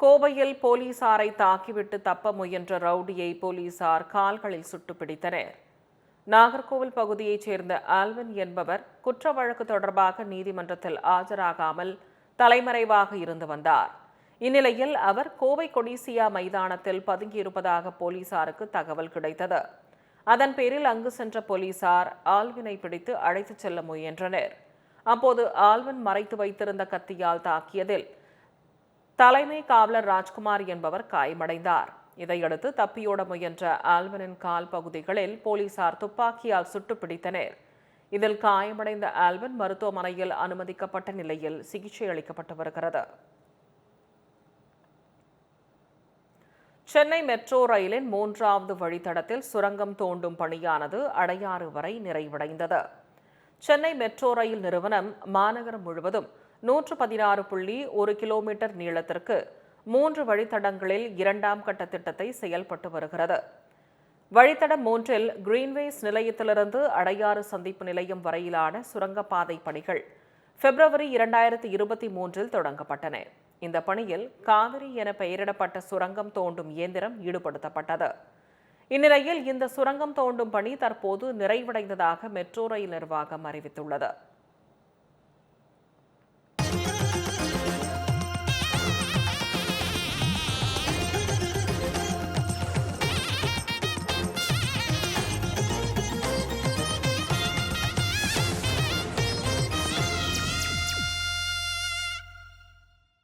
கோவையில் போலீசாரை தாக்கிவிட்டு தப்ப முயன்ற ரவுடியை போலீசார் கால்களில் சுட்டு பிடித்தனர் நாகர்கோவில் பகுதியைச் சேர்ந்த ஆல்வின் என்பவர் குற்ற வழக்கு தொடர்பாக நீதிமன்றத்தில் ஆஜராகாமல் தலைமறைவாக இருந்து வந்தார். இந்நிலையில் அவர் கோவை கொடிசியா மைதானத்தில் பதுங்கியிருப்பதாக போலீசாருக்கு தகவல் கிடைத்தது. அதன் பேரில் அங்கு சென்ற போலீசார் ஆல்வினை பிடித்து அழைத்துச் செல்ல முயன்றனர். அப்போது ஆல்வின் மறைத்து வைத்திருந்த கத்தியால் தாக்கியதில் தலைமை காவலர் ராஜ்குமார் என்பவர் காயமடைந்தார். இதையடுத்து தப்பியோட முயன்ற ஆல்வனின் கால் பகுதிகளில் போலீசார் துப்பாக்கியால் சுட்டு பிடித்தனர் இதில் காயமடைந்த ஆல்வன் மருத்துவமனையில் அனுமதிக்கப்பட்ட நிலையில் சிகிச்சை அளிக்கப்பட்டு வருகிறது. சென்னை மெட்ரோ ரயிலின் மூன்றாவது வழித்தடத்தில் சுரங்கம் தோண்டும் பணியானது அடையாறு வரை நிறைவடைந்தது. சென்னை மெட்ரோ ரயில் நிறுவனம் மாநகரம் முழுவதும் நூற்று பதினாறு புள்ளி ஒரு கிலோமீட்டர் நீளத்திற்கு மூன்று வழித்தடங்களில் இரண்டாம் கட்ட திட்டத்தை செயல்பட்டு வருகிறது. வழித்தடம் மூன்றில் கிரீன்வேஸ் நிலையத்திலிருந்து அடையாறு சந்திப்பு நிலையம் வரையிலான சுரங்கப்பாதை பணிகள் பிப்ரவரி இரண்டாயிரத்தி இருபத்தி மூன்றில் தொடங்கப்பட்டன. இந்த பணியில் காவிரி என பெயரிடப்பட்ட சுரங்கம் தோண்டும் இயந்திரம் ஈடுபடுத்தப்பட்டது. இந்நிலையில் இந்த சுரங்கம் தோண்டும் பணி தற்போது நிறைவடைந்ததாக மெட்ரோ ரயில் நிர்வாகம் அறிவித்துள்ளது.